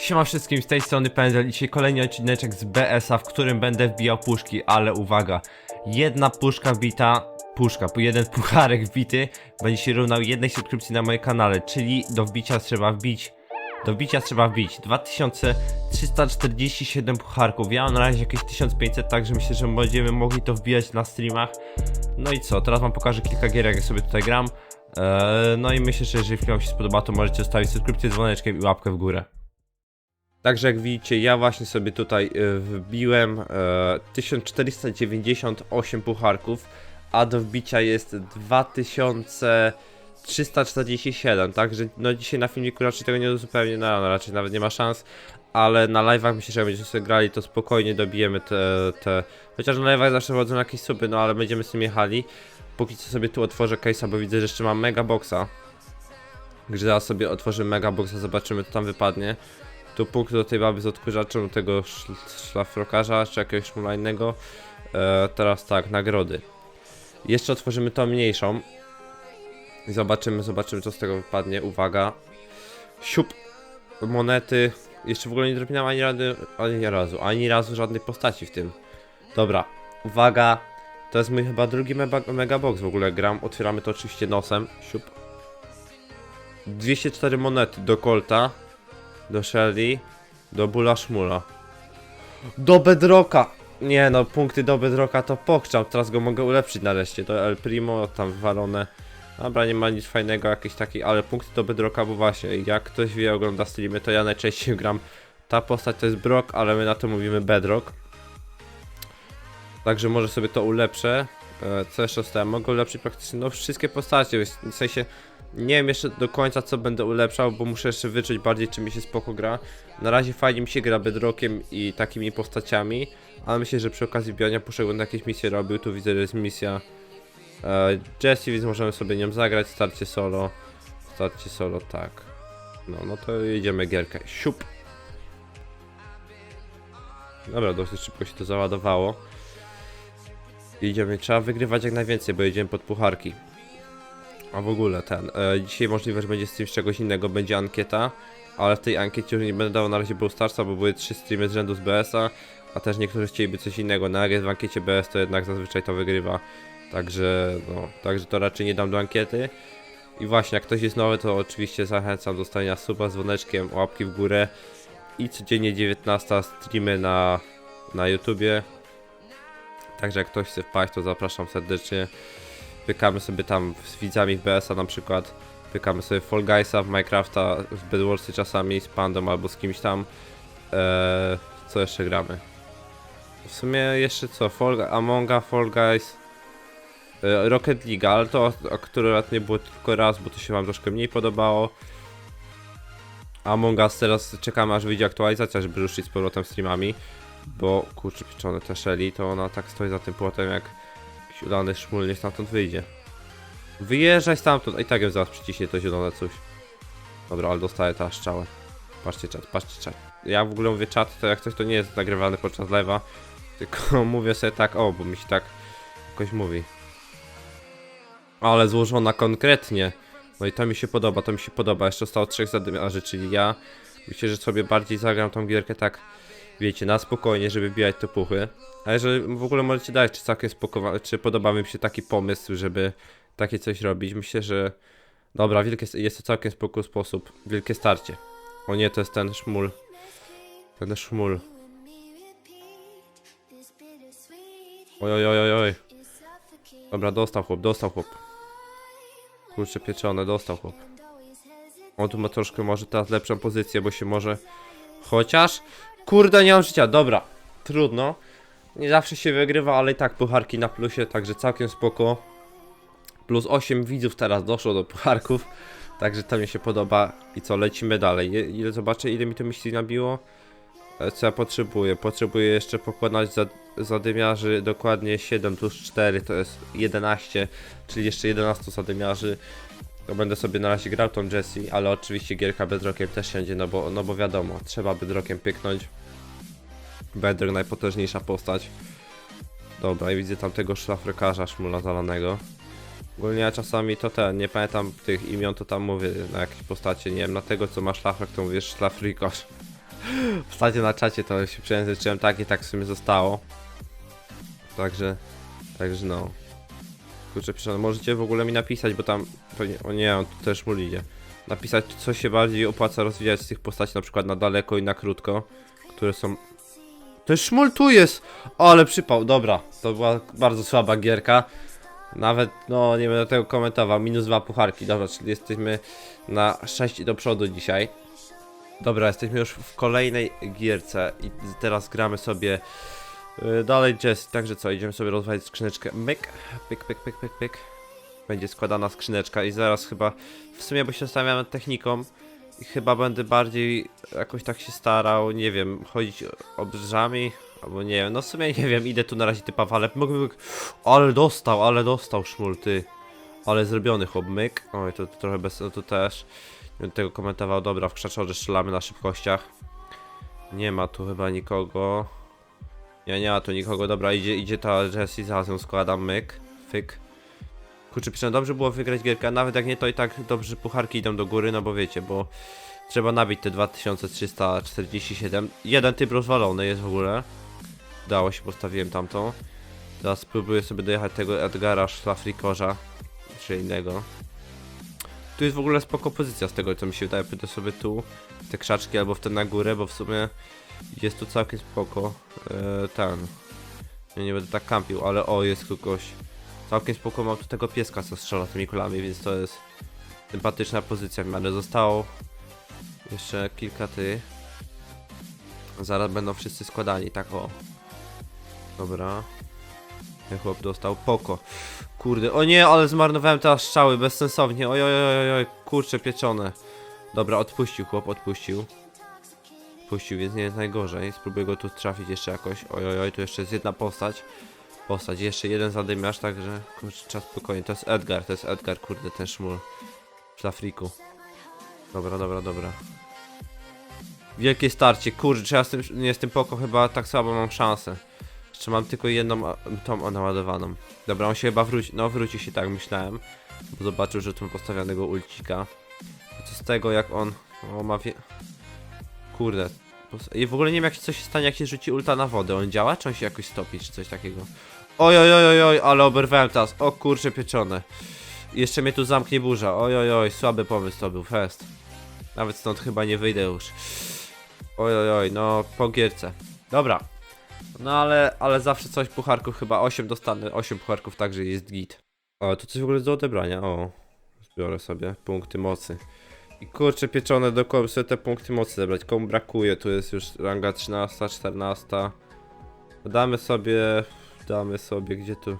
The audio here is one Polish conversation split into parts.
Siema wszystkim, z tej strony Pędzel i dzisiaj kolejny odcineczek z BS-a, w którym będę wbijał puszki, ale uwaga, jedna puszka wbita, puszka, jeden pucharek wbity będzie się równał jednej subskrypcji na moim kanale, czyli do wbicia trzeba wbić, do wbicia trzeba wbić 2347 pucharków, ja mam na razie jakieś 1500, także myślę, że będziemy mogli to wbijać na streamach. No i co, teraz wam pokażę kilka gier, jak ja sobie tutaj gram. Eee, no i myślę, że jeżeli film wam się spodoba, to możecie zostawić subskrypcję, dzwoneczkiem i łapkę w górę. Także jak widzicie, ja właśnie sobie tutaj y, wbiłem e, 1498 pucharków, a do wbicia jest 2347, także no dzisiaj na filmiku raczej tego nie uzupełnię, no, raczej nawet nie ma szans, ale na live'ach myślę, że będziemy sobie grali, to spokojnie dobijemy te, te... chociaż na live'ach zawsze wchodzą jakieś suby, no ale będziemy z tym jechali. Póki co sobie tu otworzę case'a, bo widzę, że jeszcze mam mega boxa. Gdzie zaraz sobie otworzymy mega boxa, zobaczymy co tam wypadnie. Tu punkt do tej baby z odkurzaczem, tego szl szlafrokarza, czy jakiegoś szmula innego. E, teraz tak, nagrody. Jeszcze otworzymy tą mniejszą. I zobaczymy, zobaczymy co z tego wypadnie. Uwaga. Siup. Monety. Jeszcze w ogóle nie zrobiłem ani, ani razu, ani razu żadnej postaci w tym. Dobra. Uwaga. To jest mój chyba drugi mega, mega box w ogóle gram. Otwieramy to oczywiście nosem. Siup. 204 monety do Colta do Shelly, do Bula Szmula. Do Bedrocka! Nie no, punkty do Bedrocka to pokczam, teraz go mogę ulepszyć nareszcie. To El Primo, tam wywalone. Dobra, nie ma nic fajnego, jakieś taki, ale punkty do Bedrocka, bo właśnie, jak ktoś wie, ogląda streamy, to ja najczęściej gram. Ta postać to jest Brock, ale my na to mówimy Bedrock. Także może sobie to ulepszę. E, Co jeszcze zostałem? Mogę ulepszyć praktycznie no wszystkie postacie, w sensie nie wiem jeszcze do końca co będę ulepszał, bo muszę jeszcze wyczuć bardziej czy mi się spoko gra. Na razie fajnie mi się gra Bedrockiem i takimi postaciami, ale myślę, że przy okazji bijania puszek będę jakieś misje robił. Tu widzę, że jest misja e, Jessie, więc możemy sobie nią zagrać, starcie solo. Starcie solo, tak. No, no to jedziemy gierkę. Siup! Dobra, dosyć szybko się to załadowało. Idziemy, trzeba wygrywać jak najwięcej, bo jedziemy pod pucharki. A w ogóle ten, e, dzisiaj możliwe, że będzie stream z czegoś innego, będzie ankieta, ale w tej ankiecie już nie będę dawał na razie Brawl Starsa, bo były trzy streamy z rzędu z BS-a, a też niektórzy chcieliby coś innego, no jak jest w ankiecie BS, to jednak zazwyczaj to wygrywa, także no, także to raczej nie dam do ankiety. I właśnie, jak ktoś jest nowy, to oczywiście zachęcam do stania suba z dzwoneczkiem, łapki w górę i codziennie 19 streamy na, na YouTubie. Także jak ktoś chce wpaść, to zapraszam serdecznie pykamy sobie tam z widzami w BS-a na przykład, pykamy sobie Fall Guysa w Minecrafta, w Bedwarsy czasami z Pandą albo z kimś tam. Eee, co jeszcze gramy? W sumie jeszcze co? Fall, Amonga, Fall Guys, e, Rocket League, ale to akurat nie było tylko raz, bo to się wam troszkę mniej podobało. Among Us teraz czekamy aż wyjdzie aktualizacja, żeby ruszyć z powrotem streamami. Bo kurczę pieczone te Shelly, to ona tak stoi za tym płotem jak jakiś udany szmul nie stamtąd wyjdzie. Wyjeżdżaj stamtąd, a i tak ją zaraz przyciśnie to zielone coś. Dobra, ale dostaję teraz strzałę. Patrzcie czat, patrzcie czat. Ja w ogóle mówię czat, to jak coś to nie jest nagrywane podczas live'a, tylko mówię sobie tak, o, bo mi się tak jakoś mówi. Ale złożona konkretnie. No i to mi się podoba, to mi się podoba. Jeszcze zostało trzech zadymiarzy, czyli ja. Myślę, że sobie bardziej zagram tą gierkę tak, wiecie, na spokojnie, żeby bijać te puchy. A jeżeli w ogóle możecie dać, czy całkiem spoko, czy podoba mi się taki pomysł, żeby takie coś robić. Myślę, że dobra, wielkie, jest to całkiem spoko sposób. Wielkie starcie. O nie, to jest ten szmul. Ten szmul. Oj, oj, oj, oj. Dobra, dostał chłop, dostał chłop. Kurczę pieczone, dostał chłop. On tu ma troszkę może teraz lepszą pozycję, bo się może... Chociaż... Kurde, nie mam życia, dobra. Trudno. Nie zawsze się wygrywa, ale i tak pucharki na plusie, także całkiem spoko. Plus 8 widzów teraz doszło do pucharków, także to mi się podoba. I co, lecimy dalej. Ile zobaczę, ile mi to myśli nabiło? E, Co ja potrzebuję? Potrzebuję jeszcze pokonać za, zadymiarzy dokładnie 7 plus 4 to jest 11, czyli jeszcze 11 zadymiarzy. To będę sobie na razie grał tą Jessie, ale oczywiście gierka Bedrockiem też siądzie, no bo, no bo wiadomo, trzeba Bedrockiem pyknąć. Bedrock najpotężniejsza postać. Dobra, i widzę tam tego szlafrykarza szmula zalanego. Ogólnie ja czasami to ten, nie pamiętam tych imion, to tam mówię na jakieś postacie, nie wiem, na tego co ma szlafrok, to mówię szlafrykarz. Ostatnio na czacie to się przejęzyczyłem tak i tak w sumie zostało. Także, także no. Kurczę, piszę, możecie w ogóle mi napisać, bo tam, o nie, on tu też mu idzie. Napisać, co się bardziej opłaca rozwijać z tych postaci, na przykład na daleko i na krótko, które są... To jest szmul tu jest! O, ale przypał, dobra. To była bardzo słaba gierka. Nawet, no, nie będę tego komentował. Minus dwa pucharki, dobra, czyli jesteśmy na 6 do przodu dzisiaj. Dobra, jesteśmy już w kolejnej gierce i teraz gramy sobie y, dalej Jess, także co, idziemy sobie rozwalić skrzyneczkę, myk, pyk, pyk, pyk, pyk, pyk. Będzie składana skrzyneczka i zaraz chyba, w sumie bo się zastanawiam nad techniką chyba będę bardziej jakoś tak się starał, nie wiem, chodzić obrzeżami, albo nie wiem, no w sumie nie wiem, idę tu na razie typa ale mógłbym, ale dostał, ale dostał szmul, ty. Ale zrobiony chłop, myk, oj, to, to trochę bez, no to też. Nie będę tego komentował. Dobra, w krzaczorze strzelamy na szybkościach. Nie ma tu chyba nikogo. Nie, nie ma tu nikogo. Dobra, idzie, idzie ta Jessie, zaraz ją składam, myk, fyk. Kurczę, przynajmniej dobrze było wygrać gierkę, nawet jak nie, to i tak dobrze pucharki idą do góry, no bo wiecie, bo trzeba nabić te 2347. Jeden typ rozwalony jest w ogóle. Dało się, postawiłem tamtą. Teraz spróbuję sobie dojechać tego Edgara Szlafrikorza, czy innego. Tu jest w ogóle spoko pozycja z tego co mi się wydaje, pójdę sobie tu, w te krzaczki albo w te na górę, bo w sumie jest tu całkiem spoko. E, ten. Ja nie będę tak kampił, ale o, jest kogoś. Całkiem spoko mam tu tego pieska, co strzela tymi kulami, więc to jest sympatyczna pozycja w. Zostało jeszcze kilka ty. Zaraz będą wszyscy składani, tak o. Dobra. Ten chłop dostał poko. Kurde, o nie, ale zmarnowałem teraz strzały bezsensownie. Oj, oj, oj, oj, kurczę pieczone. Dobra, odpuścił chłop, odpuścił. Odpuścił, więc nie jest najgorzej. Spróbuję go tu trafić jeszcze jakoś. Oj, oj, oj, tu jeszcze jest jedna postać. Postać, jeszcze jeden zadymiarz, także kurczę, czas spokojnie. To jest Edgar, to jest Edgar, kurde, ten szmul. W Afriku. Dobra, dobra, dobra. Wielkie starcie, kurczę, czy ja z tym, nie z tym poko chyba tak słabo mam szansę. Jeszcze mam tylko jedną tą naładowaną. Dobra, on się chyba wróci. No, wróci się tak, myślałem. Bo zobaczył, że tu mam postawionego ulcika. A co z tego, jak on. O, ma wie. Kurde. I w ogóle nie wiem, jak coś się stanie, jak się rzuci ulta na wodę. On działa, czy on się jakoś stopi, czy coś takiego? Oj, oj, oj, oj, ale oberwałem teraz. O kurcze pieczone. Jeszcze mnie tu zamknie burza. Oj, oj, oj, słaby pomysł to był, fest. Nawet stąd chyba nie wyjdę już. Oj, oj, oj, no po gierce. Dobra, no ale, ale zawsze coś pucharków, chyba 8 dostanę, 8 pucharków także jest git. O, to coś w ogóle do odebrania, o. Zbiorę sobie punkty mocy. I kurczę pieczone do komu sobie te punkty mocy zebrać, komu brakuje, tu jest już ranga 13, 14. Damy sobie, damy sobie, gdzie tu?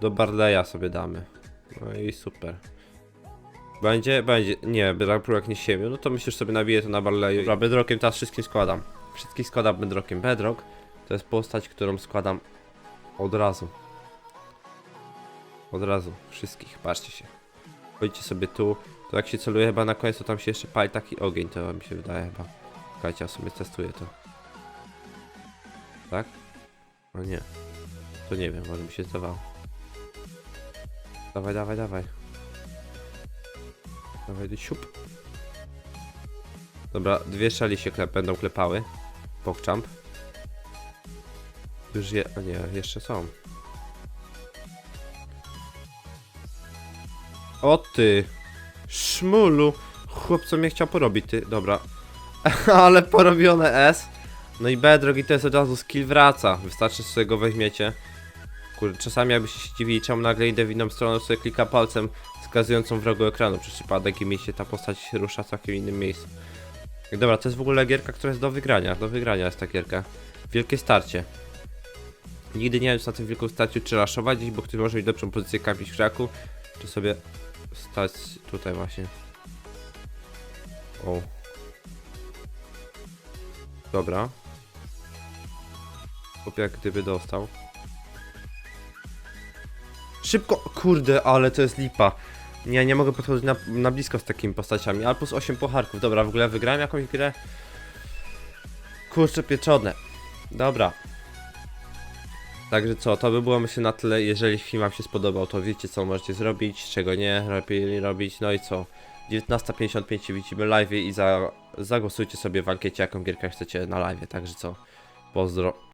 Do Barleya sobie damy. No i super. Będzie? Będzie. Nie, brak nie siemiu, no to myślisz sobie nabiję to na Barleyu. Dobra, Bedrockiem teraz wszystkim składam. Wszystkich składam Bedrockiem. Bedrock to jest postać, którą składam od razu. Od razu. Wszystkich. Patrzcie się. Chodźcie sobie tu. To jak się celuje chyba na koniec, to tam się jeszcze pali taki ogień, to mi się wydaje chyba. Czekajcie, ja sobie testuję to. Tak? No nie. To nie wiem, może mi się zdawało. Dawaj, dawaj, dawaj. Dawaj, siup. Dobra, dwie szali się klep, będą klepały. Pokczamp. Już je... A nie, jeszcze są. O ty! Szmulu! Chłop, co mnie chciał porobić, ty. Dobra. Ale porobione S. No i Bedrock i to jest od razu skill wraca. Wystarczy, że sobie go weźmiecie. Kurde, czasami jakbyście się dziwili, czemu nagle idę w inną stronę, sobie klika palcem wskazującą w rogu ekranu przez przypadek i mi się ta postać rusza w całkiem innym miejscu. Dobra, to jest w ogóle gierka, która jest do wygrania. Do wygrania jest ta gierka. Wielkie starcie. Nigdy nie wiem, czy na tym wielkim starciu czy raszować gdzieś, bo ktoś może mieć lepszą pozycję kampić w krzaku, czy sobie stać tutaj właśnie. O. Dobra. Chłop jak gdyby dostał. Szybko! Kurde, ale to jest lipa. Nie, nie mogę podchodzić na, na blisko z takimi postaciami. Ale plus 8 pocharków. Dobra, w ogóle wygrałem jakąś grę. Kurczę pieczone. Dobra. Także co, to by było myślę na tyle. Jeżeli film wam się spodobał, to wiecie co możecie zrobić, czego nie lepiej robić. No i co? 19.55 widzimy live i za zagłosujcie sobie w ankiecie, jaką gierkę chcecie na live, także co, pozdro.